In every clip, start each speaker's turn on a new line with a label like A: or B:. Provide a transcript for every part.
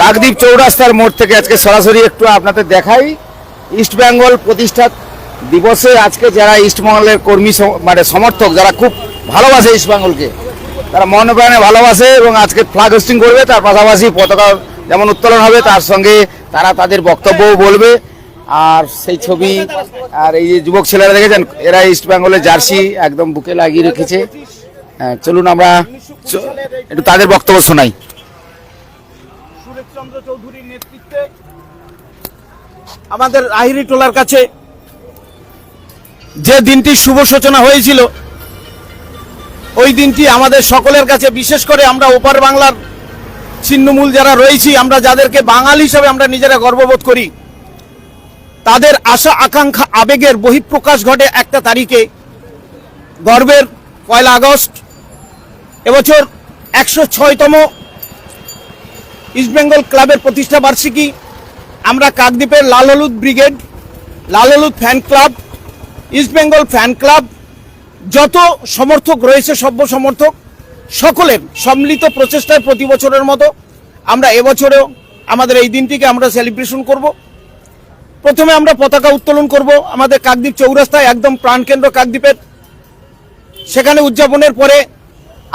A: কাকদ্বীপ চৌরাস্তার মোড় থেকে আজকে সরাসরি একটু আপনাদের দেখাই। ইস্ট বেঙ্গল প্রতিষ্ঠা দিবসে আজকে যারা ইস্ট বেঙ্গলের কর্মী মানে সমর্থক যারা খুব ভালোবাসে ইস্ট বেঙ্গলকে তারা মন প্রাণে ভালোবাসে এবং আজকে ফ্ল্যাগ হোস্টিং করবে। তার পাশাপাশি পতাকা যেমন উত্তোলন হবে তার সঙ্গে তারা তাদের বক্তব্যও বলবে। আর সেই ছবি আর এই যে যুবক ছেলেরা দেখেছেন এরা ইস্ট বেঙ্গলের জার্সি একদম বুকে লাগিয়ে রেখেছে। হ্যাঁ, চলুন আমরা একটু তাদের বক্তব্য শোনাই।
B: সুরেশচন্দ্র চৌধুরীর নেতৃত্বে আমাদের আহিরি টোলার কাছে যে দিনটি শুভ সূচনা হয়েছিল, ওই দিনটি আমাদের সকলের কাছে, বিশেষ করে আমরা ওপার বাংলার ছিন্নমূল যারা রয়েছি, আমরা যাদেরকে বাঙালি হিসাবে আমরা নিজেরা গর্ববোধ করি, তাদের আশা আকাঙ্ক্ষা আবেগের বহিঃপ্রকাশ ঘটে একটা তারিখে, গর্বের পয়লা আগস্ট, এবছর একশো ছয়তম ইস্টবেঙ্গল ক্লাবের প্রতিষ্ঠা বার্ষিকী, আমরা কাকদ্বীপের লাল হলুদ ব্রিগেড লাল হলুদ fan club East Bengal fan club, যত সমর্থক রয়েছে সভ্য সমর্থক, সকলের সম্মিলিত প্রচেষ্টায় প্রতি বছরের মতো আমরা এবছরেও আমাদের এই দিনটিকে আমরা সেলিব্রেশন করব। প্রথমে আমরা পতাকা উত্তোলন করব আমাদের কাকদ্বীপ চৌরাস্তায়, একদম প্রাণকেন্দ্র কাকদ্বীপের। সেখানে উদযাপনের পরে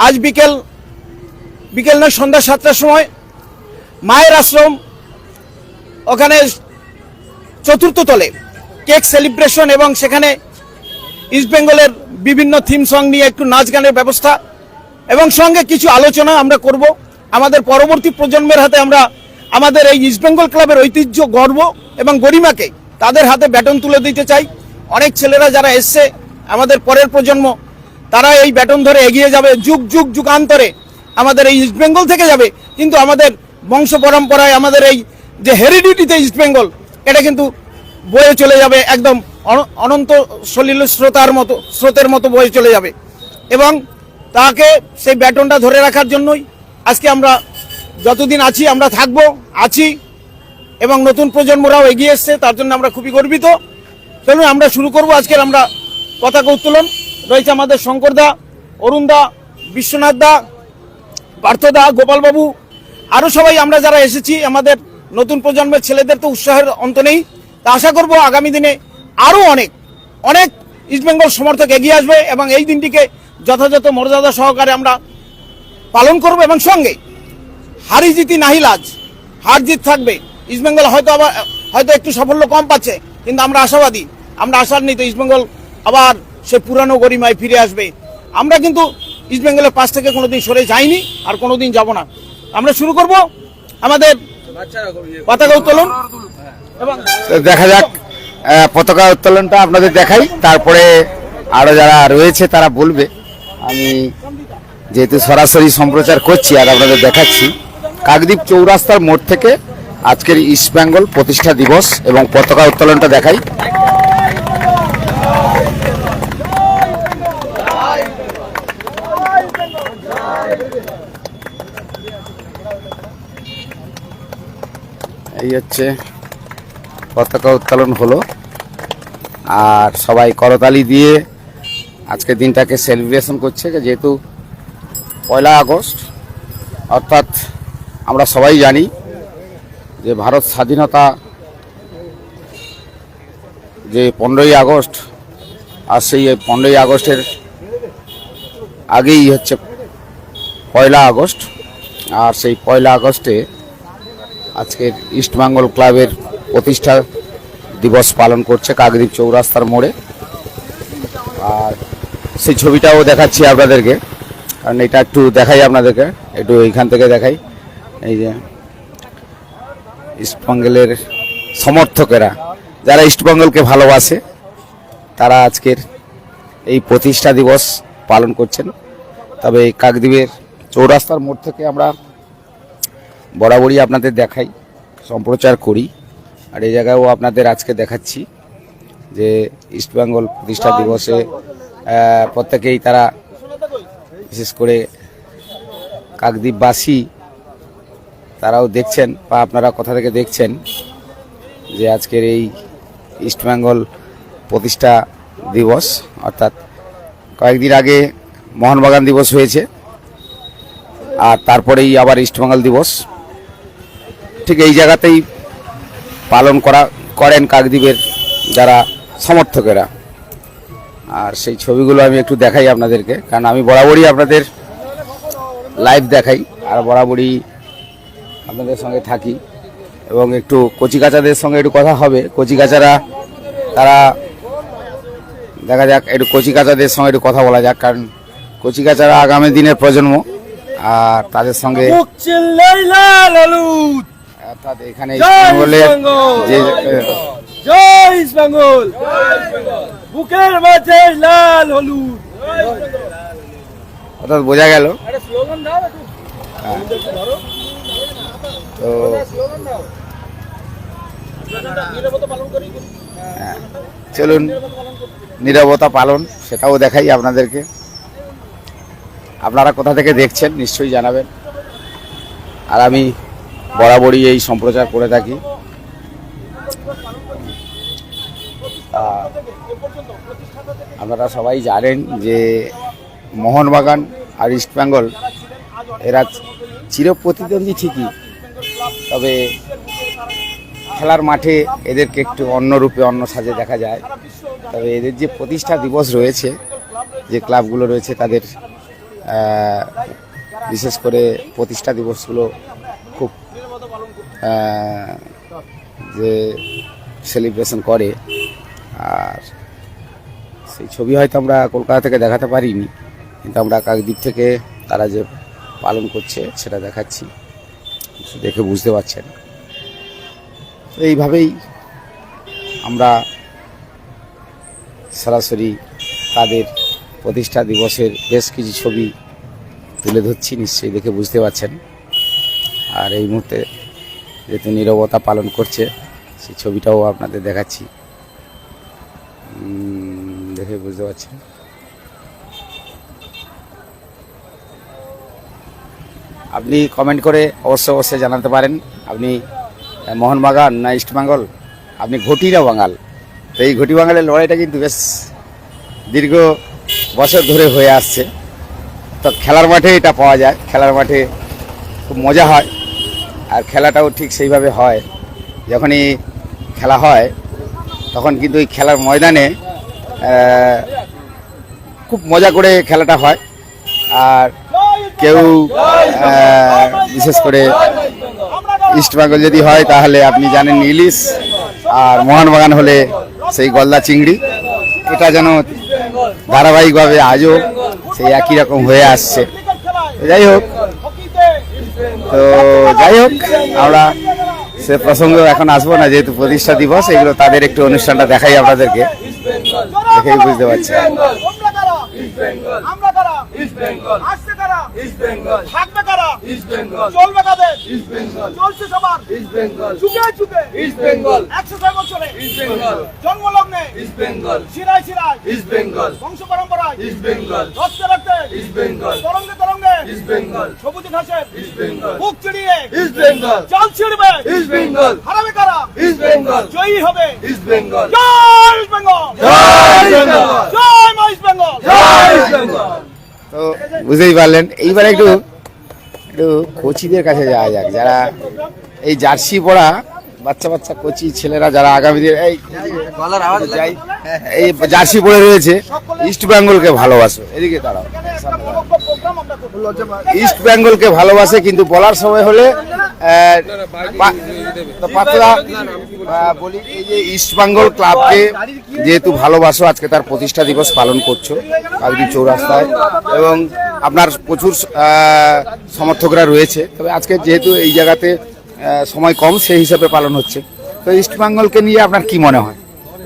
B: আজ বিকেল বিকেল নয়, সন্ধ্যা সাতটার সময় মায়ের আশ্রম, ওখানে চতুর্থ তলে কেক সেলিব্রেশন এবং সেখানে ইস্টবেঙ্গলের বিভিন্ন থিম সং নিয়ে একটু নাচ গানের ব্যবস্থা এবং সঙ্গে কিছু আলোচনা আমরা করব। আমাদের পরবর্তী প্রজন্মের হাতে আমরা আমাদের এই ইস্টবেঙ্গল ক্লাবের ঐতিহ্য, গর্ব এবং গরিমাকে তাদের হাতে ব্যাটন তুলে দিতে চাই। অনেক ছেলেরা যারা এসছে, আমাদের পরের প্রজন্ম, তারা এই ব্যাটন ধরে এগিয়ে যাবে। যুগ যুগ, যুগান্তরে আমাদের এই ইস্টবেঙ্গল থেকে যাবে। কিন্তু আমাদের বংশ পরম্পরায় আমাদের এই যে হেরিডিটিতে ইস্টবেঙ্গল এটা কিন্তু বয়ে চলে যাবে একদম অনন্ত সলিল স্রোতার মতো, স্রোতের মতো বয়ে চলে যাবে। এবং তাকে সেই ব্যাটনটা ধরে রাখার জন্যই আজকে আমরা যতদিন আছি, আমরা থাকব, আছি, এবং নতুন প্রজন্মরাও এগিয়ে এসছে, তার জন্য আমরা খুবই গর্বিত। চলুন, আমরা শুরু করব আজকের আমরা পতাকা উত্তোলন। রয়েছে আমাদের শঙ্করদা অরুণদা বিশ্বনাথ দা পার্থদা গোপালবাবু আরও সবাই, আমরা যারা এসেছি, আমাদের নতুন প্রজন্মের ছেলেদের তো উৎসাহের অন্ত নেই। তা আশা করব আগামী দিনে আরও অনেক অনেক ইস্টবেঙ্গল সমর্থক এগিয়ে আসবে এবং এই দিনটিকে যথাযথ মর্যাদা সহকারে আমরা পালন করব এবং সঙ্গে হারি জিতি নাহি লাজ হার জিত থাকবে ইস্টবেঙ্গল হয়তো আবার, হয়তো একটু সাফল্য কম পাচ্ছে, কিন্তু আমরা আশাবাদী, আমরা আশার নিত ইস্টবেঙ্গল আবার সে পুরানো গরিমায় ফিরে আসবে। আমরা কিন্তু ইস্টবেঙ্গলের পাশ থেকে কোনোদিন সরে যাইনি, আর কোনোদিন যাব না। আমরা শুরু করব। আমাদের পতাকা উত্তোলন। এবং
A: দেখা যাক পতাকা উত্তোলনটা আপনাদের দেখাই। তারপরে আরও যারা রয়েছে তারা বলবে। আমি যেহেতু সরাসরি সম্প্রচার করছি আর আপনাদের দেখাচ্ছি, কাকদ্বীপ চৌরাস্তার মোড় থেকে আজকের ইস্ট বেঙ্গল প্রতিষ্ঠা দিবস এবং পতাকা উত্তোলনটা দেখাই। এই হচ্ছে পতাকা উত্তোলন হলো। আর সবাই করতালি দিয়ে আজকের দিনটাকে সেলিব্রেশন করছে যেহেতু পয়লা আগস্ট, অর্থাৎ আমরা সবাই জানি যে ভারত স্বাধীনতা যে পনেরোই আগস্ট, আর সেই পনেরোই আগস্টের আগেই হচ্ছে পয়লা আগস্ট। আর সেই পয়লা আগস্টে আজকের ইস্টবেঙ্গল ক্লাবের প্রতিষ্ঠা দিবস পালন করছে কাকদ্বীপ চৌরাস্তার মোড়ে। আর সেই ছবিটাও দেখাচ্ছি আপনাদেরকে। কারণ এটা একটু দেখাই আপনাদেরকে, একটু এইখান থেকে দেখাই। এই যে ইস্টবেঙ্গলের সমর্থকেরা, যারা ইস্টবেঙ্গলকে ভালোবাসে, তারা আজকের এই প্রতিষ্ঠা দিবস পালন করছেন। তবে এই কাকদ্বীপের চৌরাস্তার মোড় থেকে আমরা বরাবরই আপনাদের দেখাই সম্প্রচার করি। আর এই জায়গায়ও আপনাদের আজকে দেখাচ্ছি যে ইস্টবেঙ্গল প্রতিষ্ঠা দিবসে প্রত্যেকেই তারা বিশেষ করে কাকদ্বীপবাসী তারাও দেখছেন বা আপনারা কোথা থেকে দেখছেন যে আজকের এই ইস্টবেঙ্গল প্রতিষ্ঠা দিবস অর্থাৎ কয়েকদিন আগে মোহনবাগান দিবস হয়েছে আর তারপরেই আবার ইস্টবেঙ্গল দিবস। ঠিক এই জায়গাতেই পালন করা, করেন কাকদ্বীপের যারা সমর্থকেরা। আর সেই ছবিগুলো আমি একটু দেখাই আপনাদেরকে, কারণ আমি বরাবরই আপনাদের লাইভ দেখাই, আর বরাবরই আপনাদের সঙ্গে থাকি। এবং একটু কচিকাচাদের সঙ্গে একটু কথা হবে। কচিকাচারা, তারা দেখা যাক, একটু কচিকাচাদের সঙ্গে একটু কথা বলা যাক, কারণ কচিকাচারা আগামী দিনের প্রজন্ম, আর তাদের সঙ্গে অর্থাৎ এখানে
C: জয় বুকের মাঝে লাল হলুদ!
A: অর্থাৎ বোঝা গেল। তো হ্যাঁ, চলুন নিরবতা পালন সেটাও দেখাই আপনাদেরকে। আপনারা কোথা থেকে দেখছেন নিশ্চয়ই জানাবেন। আর আমি বরাবরই এই সম্প্রচার করে থাকি। আপনারা সবাই জানেন যে মোহনবাগান আর ইস্টবেঙ্গল এরা চির চিরপ্রতিদ্বন্দ্বী ঠিকই, তবে খেলার মাঠে এদেরকে একটু অন্য রূপে, অন্য সাজে দেখা যায়। তবে এদের যে প্রতিষ্ঠা দিবস রয়েছে, যে ক্লাবগুলো রয়েছে তাদের বিশেষ করে প্রতিষ্ঠা দিবসগুলো যে সেলিব্রেশন করে, আর সেই ছবি হয়তো আমরা কলকাতা থেকে দেখাতে পারিনি, কিন্তু আমরা কাকদ্বীপ থেকে তারা যে পালন করছে সেটা দেখাচ্ছি। দেখে বুঝতে পারছেন। তো এইভাবেই আমরা সরাসরি তাদের প্রতিষ্ঠা দিবসের বেশ কিছু ছবি তুলে ধরছি, নিশ্চয়ই দেখে বুঝতে পারছেন। আর এই মুহূর্তে যেহেতু নীরবতা পালন করছে, সেই ছবিটাও আপনাদের দেখাচ্ছি। দেখে বুঝতে পারছেন? আপনি কমেন্ট করে অবশ্যই অবশ্যই জানাতে পারেন। আপনি মোহনবাগান না ইস্টবেঙ্গল আপনি ঘটি না বাঙাল। তো এই ঘটি বাঙালের লড়াইটা কিন্তু বেশ দীর্ঘ বছর ধরে হয়ে আসছে। তো খেলার মাঠে এটা পাওয়া যায়। খেলার মাঠে খুব মজা হয়। আর খেলাটাও ঠিক সেইভাবে হয়। যখনই খেলা হয়, তখন কিন্তু ওই খেলার ময়দানে খুব মজা করে খেলাটা হয়। আর কেউ বিশেষ করে ইস্ট বেঙ্গল যদি হয়, তাহলে আপনি জানেন ইলিশ আর মোহনবাগান হলে সেই গলদা চিংড়ি। এটা যেন ধারাবাহিকভাবে আজও সেই একই রকম হয়ে আসছে। যাই হোক তো যাই হোক আমরা সে প্রসঙ্গে এখন আসব না যেহেতু প্রতিষ্ঠা দিবস এগুলো তাদের একটু অনুষ্ঠানটা দেখাই আপনাদেরকে। দেখেই বুঝতে পারছি।
B: তোমরা কারা আমরা কারা আসছে কারা থাকবে। কারা চলবে কাদের চলছে সবার জয়ী জয় ইস্ট বেঙ্গল জয় মা ইস্ট বেঙ্গল
A: তো বুঝতেই পারলেন। এইবার একটু একটু কোচিদের কাছে যাওয়া যাক। যারা এই জার্সি পরা বাচ্চা বাচ্চা কোচি ছেলেরা যারা আগামী দিনে এই যাই এই জার্সি পরে রয়েছে ইস্ট বেঙ্গলকে ভালোবাসো। এদিকে
B: করব
A: ইস্ট বেঙ্গলকে ভালোবাসে কিন্তু বলার সময় হলে পাতলা বলি এই যে ইস্ট বেঙ্গল ক্লাবকে যেহেতু ভালোবাসো আজকে তার প্রতিষ্ঠা দিবস পালন করছ কাকদ্বীপ চৌরাস্তায় এবং আপনার প্রচুর সমর্থকরা রয়েছে। তবে আজকে যেহেতু এই জায়গাতে সময় কম সেই হিসাবে পালন হচ্ছে। তো ইস্ট বেঙ্গলকে নিয়ে আপনার কি মনে হয়?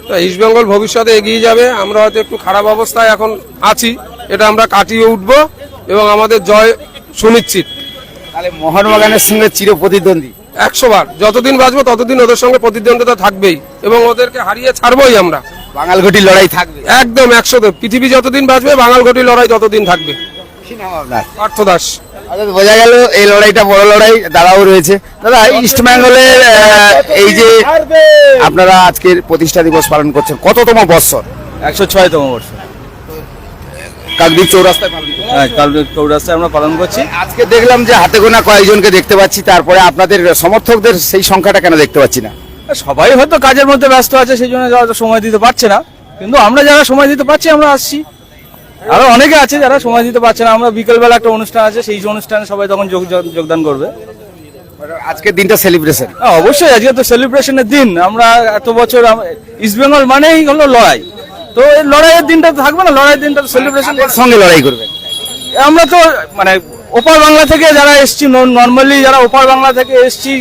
D: তো ইস্ট বেঙ্গল ভবিষ্যতে এগিয়ে যাবে আমরা হয়তো একটু খারাপ অবস্থায় এখন আছি এটা আমরা কাটিয়ে উঠব। এবং আমাদের জয় সুনিশ্চিত।
A: তাহলে মোহনবাগানের সঙ্গে চির প্রতিদ্বন্দ্বী
D: একশো বার যতদিন বাঁচবো ততদিন ওদের সঙ্গে প্রতিদ্বন্দ্বিতা থাকবেই এবং ওদেরকে হারিয়ে ছাড়বই আমরা।
A: বাঙাল বাঙালঘটি লড়াই থাকবে।
D: একদম একশোতে পৃথিবী যতদিন বাঁচবে বাঙাল ঘটি লড়াই ততদিন থাকবে। পার্থ দাস।
A: বোঝা গেল এই লড়াইটা বড় লড়াই দাদাও রয়েছে। দাদা ইস্ট বেঙ্গলের এই যে আপনারা আজকের প্রতিষ্ঠা দিবস পালন করছেন কততম বৎসর?
E: একশো ছয়তম বর্ষ
A: কাকদ্বীপ চৌরাস্তায় পালন
C: হ্যাঁ চৌরাস্তায় আমরা পালন করছি।
A: আজকে দেখলাম যে হাতে গোনা কয়েকজনকে দেখতে পাচ্ছি তারপরে আপনাদের সমর্থকদের সেই সংখ্যাটা কেন দেখতে পাচ্ছি না?
C: সবাই হয়তো কাজের মধ্যে ব্যস্ত আছে সেই জন্য সময় দিতে পারছে না। কিন্তু আমরা যারা সময় দিতে পারছি আমরা আসছি। আরও অনেকে আছে যারা সময় দিতে পারছে না। আমরা বিকেলবেলা একটা অনুষ্ঠান আছে সেই অনুষ্ঠানে সবাই তখন যোগ- যোগ- যোগদান করবে।
A: আজকের দিনটা সেলিব্রেশন
C: হ্যাঁ, অবশ্যই আজকে তো সেলিব্রেশনের দিন। আমরা এত বছর ইস্ট বেঙ্গল মানেই হলো লড়াই। তো এই লড়াইয়ের দিনটা তো থাকবে না লড়াইয়ের দিনটা সেলিব্রেশন
A: সঙ্গে লড়াই করবেন
C: আমরা তো মানে ওপার বাংলা থেকে যারা এসছি নর্মালি যারা ওপার বাংলা থেকে এসছি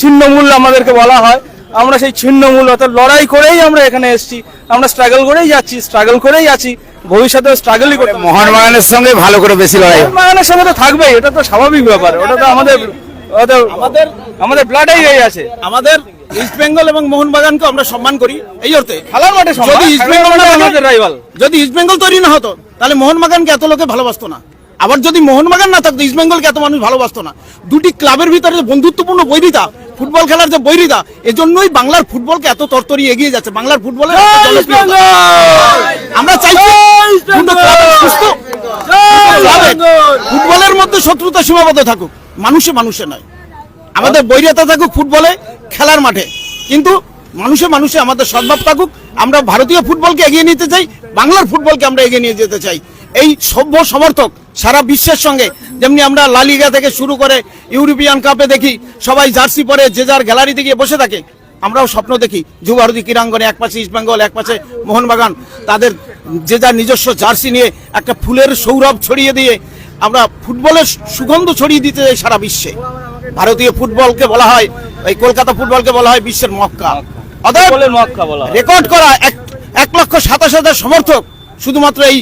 C: ছিন্নমূল আমাদেরকে বলা হয় আমরা সেই ছিন্নমূল অর্থাৎ লড়াই করেই আমরা এখানে এসছি আমরা স্ট্রাগল করেই যাচ্ছি স্ট্রাগল করেই আছি ভবিষ্যতে স্ট্রাগলই করতে।
A: মোহনবাগানের সঙ্গে ভালো করে বেশি লড়াই।
C: মোহনবাগানের সঙ্গে তো থাকবেই এটা তো স্বাভাবিক ব্যাপার ওটা তো আমাদের আমাদের আমাদের ব্লাডেই হয়ে আছে
B: আমাদের ইস্ট বেঙ্গল এবং মোহনবাগানকে আমরা সম্মান করি। এই অর্থে
C: খেলার মাঠে
B: যদি ইস্ট বেঙ্গল
C: রাইভাল
B: যদি ইস্ট তৈরি না হতো তাহলে মোহনবাগানকে এত লোকে ভালোবাসতো না। আবার যদি মোহনবাগান না থাকতো ইস্ট বেঙ্গলকে এত মানুষ ভালোবাসতো না। দুটি ক্লাবের ভিতরে যে বন্ধুত্বপূর্ণ বৈরিতা ফুটবল খেলার যে বৈরিতা এজন্যই বাংলার ফুটবলকে এত তরতরি এগিয়ে যাচ্ছে। বাংলার ফুটবলের। আমরা চাইছি সুস্থ ফুটবলের মধ্যে শত্রুতা সীমাবদ্ধ থাকুক। মানুষে মানুষে নয়। আমাদের বৈরিতা থাকুক ফুটবলে খেলার মাঠে। কিন্তু মানুষে মানুষে আমাদের সদ্ভাব থাকুক, আমরা ভারতীয় ফুটবলকে এগিয়ে নিতে চাই, বাংলার ফুটবলকে আমরা এগিয়ে নিয়ে যেতে চাই। এই সভ্য সমর্থক সারা বিশ্বের সঙ্গে, যেমনি আমরা লালিগা থেকে শুরু করে ইউরোপিয়ান কাপে দেখি, সবাই জার্সি পরে যে যার গ্যালারিতে গিয়ে বসে থাকে, আমরাও স্বপ্ন দেখি যুব ভারতী ক্রীড়াঙ্গনে এক পাশে ইস্ট বেঙ্গল, এক পাশে মোহনবাগান, তাদের যে যার নিজস্ব জার্সি নিয়ে একটা ফুলের সৌরভ ছড়িয়ে দিয়ে আমরা ফুটবলের সুগন্ধ ছড়িয়ে দিতে চাই সারা বিশ্বে। ভারতীয় ফুটবলকে বলা হয় এই কলকাতা ফুটবলকে বলা হয় বিশ্বের মক্কা। অতএব
C: হয়।
B: রেকর্ড করা এক এক লক্ষ সাতাশ হাজার সমর্থক শুধুমাত্র এই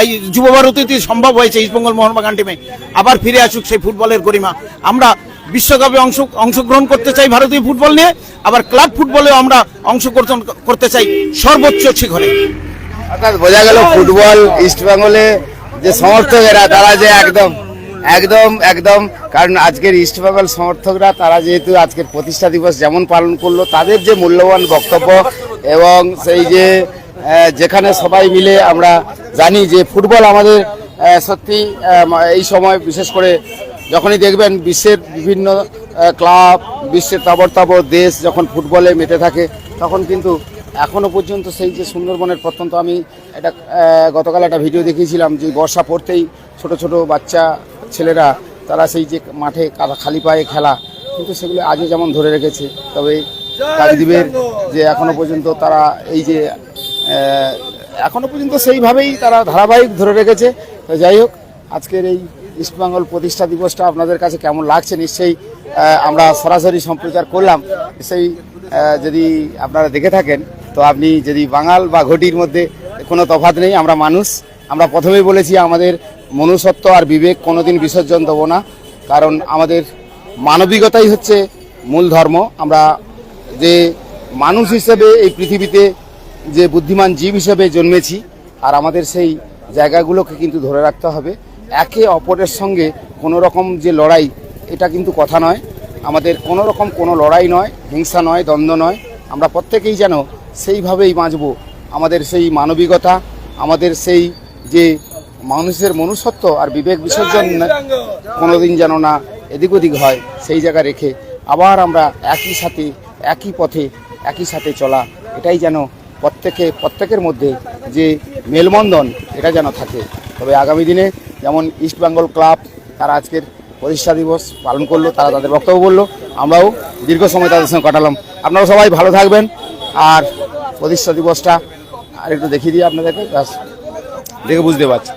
B: এই যুব ভারতীতে সম্ভব হয়েছে ইস্টবেঙ্গল মোহনবাগান টিমে আবার ফিরে আসুক সেই ফুটবলের গরিমা। আমরা বিশ্বকাপে অংশ অংশগ্রহণ করতে চাই ভারতীয় ফুটবল নিয়ে আবার ক্লাব ফুটবলেও আমরা অংশগ্রহণ করতে চাই সর্বোচ্চ শিখরে।
A: অর্থাৎ বোঝা গেল ফুটবল ইস্টবেঙ্গলে যে সমর্থকেরা তারা যে একদম একদম একদম। কারণ আজকের ইস্ট বেঙ্গল সমর্থকরা, তারা যেহেতু আজকের প্রতিষ্ঠা দিবস যেমন পালন করল, তাদের যে মূল্যবান বক্তব্য এবং সেই যে যেখানে সবাই মিলে আমরা জানি যে ফুটবল আমাদের সত্যি এই সময় বিশেষ করে যখনই দেখবেন বিশ্বের বিভিন্ন ক্লাব, বিশ্বের তাবর তাবর দেশ যখন ফুটবলে মেতে থাকে, তখন কিন্তু এখনও পর্যন্ত সেই যে সুন্দরবনের প্রত্যন্ত আমি এটা গতকাল একটা ভিডিও দেখিয়েছিলাম যে বর্ষা পড়তেই ছোট ছোট বাচ্চা ছেলেরা তারা সেই যে মাঠে খালি পায়ে খেলা কিন্তু সেগুলো আজও যেমন ধরে রেখেছে তবে কাকদ্বীপের যে এখনও পর্যন্ত তারা এই যে আহ, এখনও পর্যন্ত সেইভাবেই তারা ধারাবাহিক ধরে রেখেছে। তো যাই হোক আজকের এই ইস্টবেঙ্গল প্রতিষ্ঠা দিবসটা আপনাদের কাছে কেমন লাগছে? নিশ্চয়ই আমরা সরাসরি সম্প্রচার করলাম। সেই যদি আপনারা দেখে থাকেন তো আপনি যদি বাঙাল বা ঘটির মধ্যে কোনো তফাৎ নেই আমরা মানুষ। আমরা প্রথমেই বলেছি আমাদের মনুষ্যত্ব আর বিবেক কোনোদিন বিসর্জন দেবো না। কারণ আমাদের মানবিকতাই হচ্ছে মূল ধর্ম। আমরা যে মানুষ হিসেবে এই পৃথিবীতে যে বুদ্ধিমান জীব হিসেবে জন্মেছি, আর আমাদের সেই জায়গাগুলোকে কিন্তু ধরে রাখতে হবে। একে অপরের সঙ্গে কোনো রকম যে লড়াই, এটা কিন্তু কথা নয়। আমাদের কোনো রকম কোনো লড়াই নয়, হিংসা নয়, দ্বন্দ্ব নয়। আমরা প্রত্যেকেই যেন সেইভাবেই বাঁচব। আমাদের সেই মানবিকতা, আমাদের সেই যে মানুষের মনুষ্যত্ব আর বিবেক বিসর্জন কোনোদিন যেন না এদিক ওদিক হয় সেই জায়গা রেখে আবার আমরা একই সাথে একই পথে একই সাথে চলা। এটাই যেন প্রত্যেকে প্রত্যেকের মধ্যে যে মেলবন্ধন এটা যেন থাকে। তবে আগামী দিনে যেমন ইস্ট বেঙ্গল ক্লাব তারা আজকের প্রতিষ্ঠা দিবস পালন করল তারা তাদের বক্তব্য বলল আমরাও দীর্ঘ সময় তাদের সঙ্গে কাটালাম। আপনারা সবাই ভালো থাকবেন। আর প্রতিষ্ঠা দিবসটা আর একটু দেখিয়ে দিই আপনাদেরকে ব্যাস দেখে বুঝতে পারছি